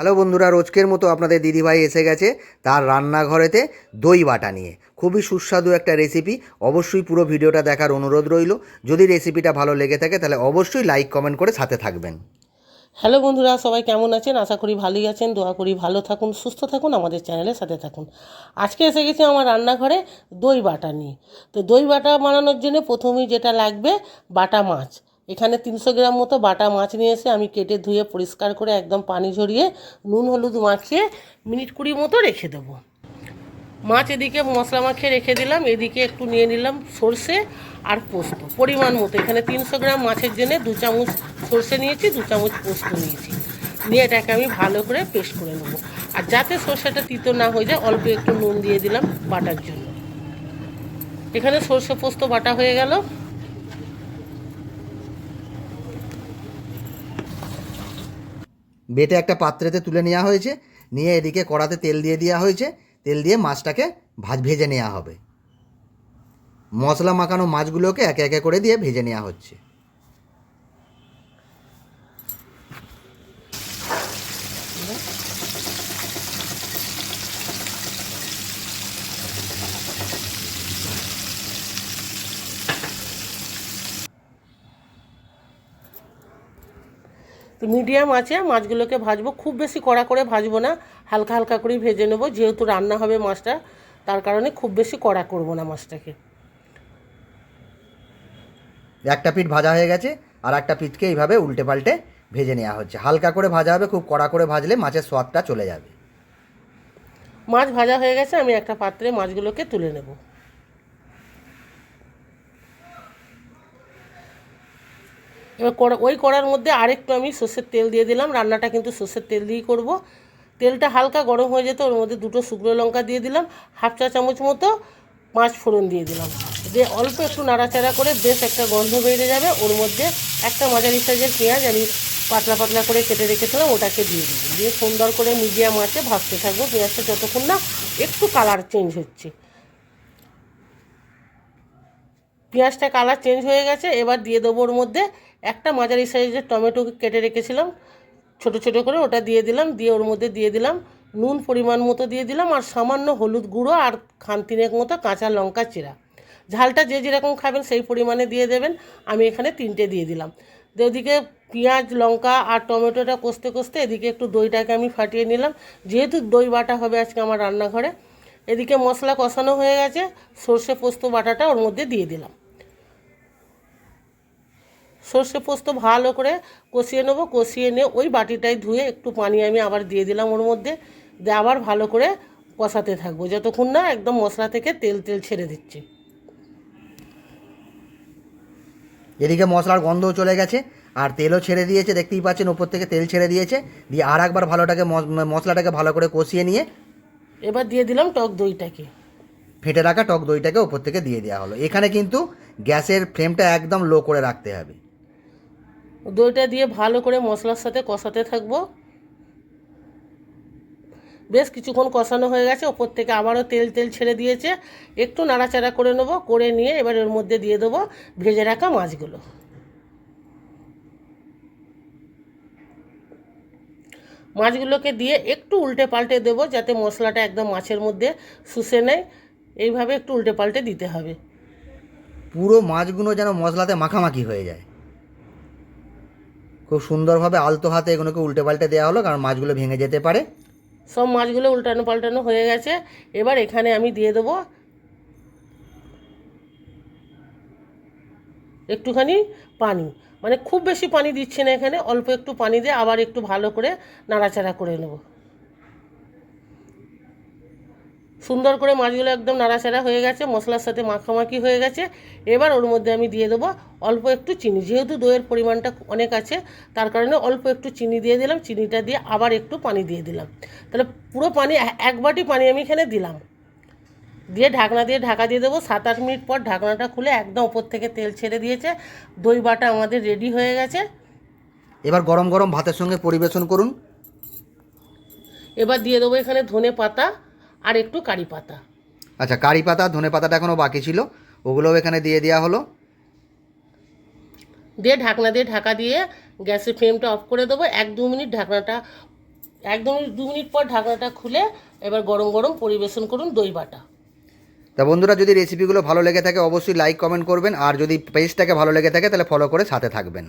Hello বন্ধুরা, রোজকের মতো আপনাদের দিদিভাই এসে গেছে তার রান্নাঘরেতে দই বাটা নিয়ে। খুবই সুস্বাদু একটা রেসিপি অবশ্যই পুরো ভিডিওটা দেখার অনুরোধ রইল। যদি রেসিপিটা ভালো লেগে থাকে, তাহলে অবশ্যই লাইক কমেন্ট করে সাথে থাকবেন। হ্যালো বন্ধুরা, সবাই কেমন আছেন? আশা করি ভালোই আছেন। দোয়া করি ভালো থাকুন, সুস্থ থাকুন, আমাদের চ্যানেলের সাথে থাকুন। আজকে এসে গেছি আমার রান্নাঘরে দই বাটা নিয়ে। তো দই বাটা বানানোর জন্য প্রথমেই যেটা লাগবে, বাটা মাছ। এখানে তিনশো গ্রাম মতো বাটা মাছ নিয়ে এসে আমি কেটে ধুয়ে পরিষ্কার করে একদম পানি ঝরিয়ে নুন হলুদ মাখিয়ে মিনিট কুড়ি মতো রেখে দেবো। মাছ এদিকে মশলা মাখিয়ে রেখে দিলাম, এদিকে একটু নিয়ে নিলাম সর্ষে আর পোস্ত। পরিমাণ মতো, এখানে তিনশো গ্রাম মাছের জন্য দু চামচ সর্ষে নিয়েছি, দু চামচ পোস্ত নিয়েছি। নিয়ে এটাকে আমি ভালো করে পেস্ট করে নেব। আর যাতে সর্ষেটা তিতো না হয়ে যায়, অল্প একটু নুন দিয়ে দিলাম বাটার জন্য। এখানে সর্ষে পোস্ত বাটা হয়ে গেল। বেটে একটা পাত্রেতে তুলে নেওয়া হয়েছে, নিয়ে এদিকে কড়াতে তেল দিয়ে দেওয়া হয়েছে, তেল দিয়ে মাছটাকে ভাজ, ভেজে নেওয়া হবে। মশলা মাখানো মাছগুলোকে একে একে করে দিয়ে ভেজে নেওয়া হচ্ছে। তো মিডিয়াম আছে মাছগুলোকে ভাজবো। খুব বেশি কড়া করে ভাজবো না হালকা হালকা করেই ভেজে নেব। যেহেতু রান্না হবে মাছটা তার কারণে খুব বেশি কড়া করব না মাছটাকে। একটা পিঠ ভাজা হয়ে গেছে আর একটা পিঠকে এইভাবে উল্টে পাল্টে ভেজে নেওয়া হচ্ছে। হালকা করে ভাজা হবে খুব কড়া করে ভাজলে মাছের স্বাদটা চলে যাবে। মাছ ভাজা হয়ে গেছে আমি একটা পাত্রে মাছগুলোকে তুলে নেব। এবার কড়া, ওই কড়ার মধ্যে আরেকটু আমি সর্ষের তেল দিয়ে দিলাম। রান্নাটা কিন্তু সর্ষের তেল দিয়েই করব। তেলটা হালকা গরম হয়ে যেত, ওর মধ্যে দুটো শুকনো লঙ্কা দিয়ে দিলাম। হাফ চা চামচ মতো পাঁচ ফোড়ন দিয়ে দিলাম। দিয়ে অল্প একটু নাড়াচাড়া করে বেশ একটা গন্ধ বেরিয়ে যাবে। ওর মধ্যে একটা মাঝারি সাইজের পেঁয়াজ আমি পাতলা পাতলা করে কেটে রেখেছিলাম, ওটাকে দিয়ে দেবো দিয়ে সুন্দর করে মিডিয়াম আঁচে ভাজতে থাকব। পেঁয়াজটা যতক্ষণ না একটু কালার চেঞ্জ হচ্ছে। পেঁয়াজটা কালার চেঞ্জ হয়ে গেছে। এবার দিয়ে দেবো ওর মধ্যে একটা মাঝারি সাইজের টমেটো কেটে রেখেছিলাম, ছোট ছোট করে ওটা দিয়ে দিলাম, দিয়ে ওর মধ্যে দিয়ে দিলাম, নুন পরিমাণ মতো দিয়ে দিলাম, আর সামান্য হলুদ গুঁড়ো আর খান তিনেক মতো কাঁচা লঙ্কা চিরা ঝালটা যে যেরকম খাবেন সেই পরিমাণে দিয়ে দেবেন, আমি এখানে তিনটে দিয়ে দিলাম। ওদিকে পেঁয়াজ, লঙ্কা আর টমেটোটা কষতে কষতে এদিকে একটু দইটাকে আমি ফাটিয়ে নিলাম। যেহেতু দই বাটা হবে আজকে আমার রান্নাঘরে, এদিকে মশলা কষানো হয়ে গেছে, সর্ষে পোস্ত বাটাটা ওর মধ্যে দিয়ে দিলাম। সর্ষে পোস্ত ভালো করে কষিয়ে নেব কষিয়ে নিয়ে ওই বাটিটাই ধুয়ে একটু পানি আমি আবার দিয়ে দিলাম ওর মধ্যে। দিয়ে আবার ভালো করে কষাতে থাকব। যতক্ষণ না একদম মশলা থেকে তেল তেল ছেড়ে দিচ্ছে। এদিকে মশলার গন্ধও চলে গেছে আর তেলও ছেড়ে দিয়েছে দেখতেই পাচ্ছেন ওপর থেকে তেল ছেড়ে দিয়েছে। দিয়ে আর একবার ভালোটাকে মশ- মশলাটাকে ভালো করে কষিয়ে নিয়ে এবার দিয়ে দিলাম টক দইটাকে। ফেটে রাখা টক দইটাকে ওপর থেকে দিয়ে দেওয়া হলো। এখানে কিন্তু গ্যাসের ফ্লেমটা একদম লো করে রাখতে হবে। দইটা দিয়ে ভালো করে মশলার সাথে কষাতে থাকব। বেশ কিছুক্ষণ কষানো হয়ে গেছে, ওপর থেকে আবারও তেল তেল ছেড়ে দিয়েছে। একটু নাড়াচাড়া করে নেব, করে নিয়ে এবার এর মধ্যে দিয়ে দেবো ভেজে রাখা মাছগুলো। মাছগুলোকে দিয়ে একটু উল্টে পাল্টে দেবো, যাতে মশলাটা একদম মাছের মধ্যে শুষে নেয়। এইভাবে একটু উল্টে পাল্টে দিতে হবে। পুরো মাছগুলো যেন মশলাতে মাখামাখি হয়ে যায়। খুব সুন্দরভাবে আলতো হাতে এগুলোকে উল্টে পাল্টে দেওয়া হলো, কারণ মাছগুলো ভেঙে যেতে পারে। সব মাছগুলো উল্টানো পাল্টানো হয়ে গেছে। এবার এখানে আমি দিয়ে দেবো একটুখানি পানি। মানে খুব বেশি পানি দিচ্ছি না এখানে, অল্প একটু পানি দিয়ে আবার একটু ভালো করে নাড়াচাড়া করে নেব। সুন্দর করে মাছগুলো একদম নাড়াচাড়া হয়ে গেছে মশলার সাথে মাখামাখি হয়ে গেছে। এবার ওর মধ্যে আমি দিয়ে দেবো অল্প একটু চিনি যেহেতু দইয়ের পরিমাণটা অনেক আছে তার কারণে অল্প একটু চিনি দিয়ে দিলাম চিনিটা দিয়ে আবার একটু পানি দিয়ে দিলাম। তাহলে পুরো পানি এক বাটি পানি আমি এখানে দিলাম। দিয়ে ঢাকনা দিয়ে ঢাকা দিয়ে দেবো সাত আট মিনিট পর ঢাকনাটা খুলে একদম ওপর থেকে তেল ছেড়ে দিয়েছে দই বাটা আমাদের রেডি হয়ে গেছে। এবার গরম গরম ভাতের সঙ্গে পরিবেশন করুন। এবার দিয়ে দেবো এখানে ধনে পাতা আর একটু কারি পাতা। আচ্ছা কারি পাতা ধনে পাতাটা এখনও বাকি ছিল। ওগুলোও এখানে দিয়ে দেওয়া হলো। দিয়ে ঢাকনা দিয়ে ঢাকা দিয়ে গ্যাসের ফ্লেমটা অফ করে দেবো। এক দু মিনিট ঢাকনাটা একদম দু মিনিট পর ঢাকনাটা খুলে এবার গরম গরম পরিবেশন করুন দই বাটা। তা বন্ধুরা যদি রেসিপিগুলো ভালো লেগে থাকে অবশ্যই লাইক কমেন্ট করবেন। আর যদি পেজটাকে ভালো লেগে থাকে তাহলে ফলো করে সাথে থাকবেন।